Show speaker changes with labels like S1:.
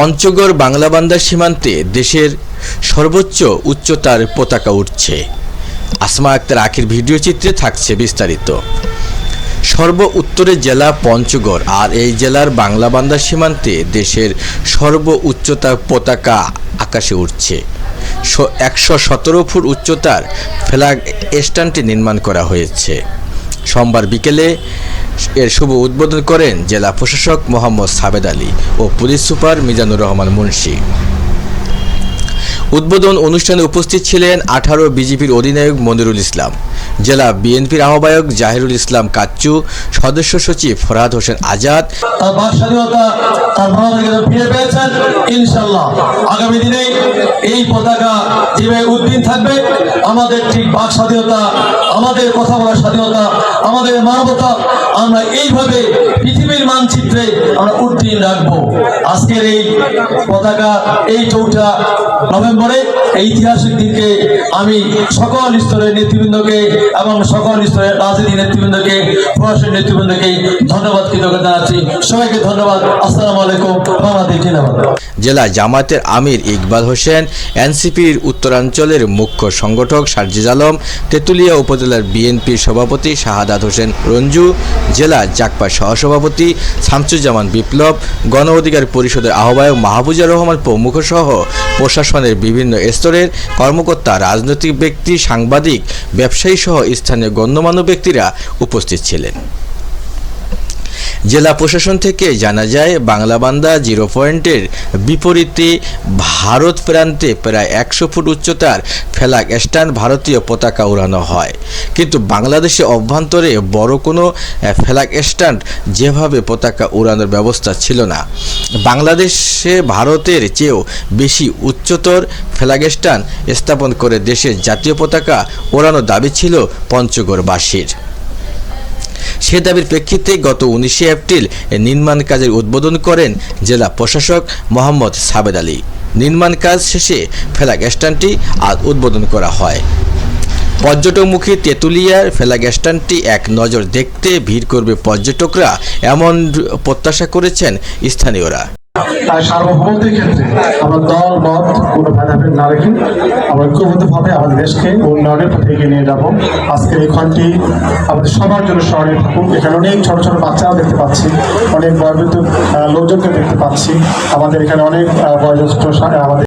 S1: পঞ্চগড় বাংলাবান্দার সীমান্তে দেশের সর্বোচ্চ উচ্চতার পতাকা উঠছে। আসমা আক্তার আখির ভিডিও চিত্রে থাকছে বিস্তারিত। সর্ব উত্তরের জেলা পঞ্চগড় আর এই জেলার বাংলাবান্দার সীমান্তে দেশের সর্ব উচ্চতার পতাকা আকাশে উঠছে। একশো সতেরো ফুট উচ্চতার ফ্ল্যাগ স্ট্যান্ডটি নির্মাণ করা হয়েছে। সোমবার বিকেলে এর শুভ উদ্বোধন করেন জেলা প্রশাসক মোহাম্মদ সাবেদ আলী ও পুলিশ সুপার মিজানুর রহমান মুন্সি। উদ্বোধন অনুষ্ঠানে উপস্থিত ছিলেন আঠারো বিজেপির অধিনায়ক মনিরুল ইসলাম, জেলা বিএনপির আহ্বায়ক জাহিরুল ইসলাম কাচ্চু, সদস্য সচিব ফরহাদ হোসেন আজাদ।
S2: আগামী দিনে এই পতাকা যেভাবে উদ্দিন থাকবে। আমাদের ঠিক বাক স্বাধীনতা, আমাদের কথা বলার স্বাধীনতা, আমাদের মানবতা আমরা এইভাবে পৃথিবীর মানচিত্রে আমরা উদ্দিন রাখব। আজকের এই পতাকা, এই চৌঠা নভেম্বরে এই ঐতিহাসিক দিনকে আমি সকল স্তরের নেতৃবৃন্দকে এবং সকল স্তরের রাজনীতি নেতৃবৃন্দকে প্রশাসন নেতৃবৃন্দকে ধন্যবাদ, কৃতজ্ঞতা জানাচ্ছি। সবাইকে ধন্যবাদ। আসসালামু আলাইকুম। বাংলাদেশ জিন্দাবাদ।
S1: জেলা জামাতের আমির ইকবাল হোসেন, এনসিপির উত্তরাঞ্চলের মুখ্য সংগঠক সার্জিজ আলম, তেঁতুলিয়া উপজেলার বিএনপির সভাপতি শাহাদাত হোসেন রঞ্জু জেলা জাকপা সহসভাপতি শামসুজ্জামান বিপ্লব, গণ অধিকার পরিষদের আহ্বায়ক মাহবুজার রহমান প্রমুখ সহ প্রশাসনের বিভিন্ন স্তরের কর্মকর্তা, রাজনৈতিক ব্যক্তি, সাংবাদিক ব্যবসায়ী সহ স্থানীয় গণ্যমান্য ব্যক্তিরা উপস্থিত ছিলেন। জেলা প্রশাসন থেকে জানা যায় বাংলাবান্দা জিরো পয়েন্টের বিপরীতে ভারত প্রান্তে প্রায় একশো ফুট উচ্চতার ফ্ল্যাগ স্ট্যান্ড ভারতীয় পতাকা উড়ানো হয়। কিন্তু বাংলাদেশে অভ্যন্তরে বড় কোনো ফ্ল্যাগ স্ট্যান্ড যেভাবে পতাকা উড়ানোর ব্যবস্থা ছিল না। বাংলাদেশে ভারতের চেয়েও বেশি উচ্চতর ফ্ল্যাগ স্ট্যান্ড স্থাপন করে দেশের জাতীয় পতাকা ওড়ানোর দাবি ছিল পঞ্চগড়বাসীর। সে দাবির প্রেক্ষিতে গত উনিশে এপ্রিল নির্মাণ কাজের উদ্বোধন করেন জেলা প্রশাসক মোহাম্মদ সাবেদ আলী। নির্মাণ কাজ শেষে ফেলা স্ট্যান্ডটি আজ উদ্বোধন করা হয়। পর্যটকমুখী তেঁতুলিয়ার ফেলা স্ট্যান্ডটি এক নজর দেখতে ভিড় করবে পর্যটকরা, এমন প্রত্যাশা করেছেন স্থানীয়রা।
S3: তাই সার্বভৌমত্বের ক্ষেত্রে আমরা দল, মত কোনো ভেদাভেদ না রেখে আমরা ঐক্যবদ্ধভাবে আমাদের দেশকে উন্নয়নের পথে এগিয়ে নিয়ে যাব। আজকে এই ক্ষণটি আমাদের সবার জন্য স্মরণীয় থাকুক। এখানে অনেক ছোট ছোট বাচ্চাও দেখতে পাচ্ছি, অনেক বয়োবৃদ্ধ লোকজনকে দেখতে পাচ্ছি। আমাদের এখানে অনেক বয়োজ্যেষ্ঠ আমাদের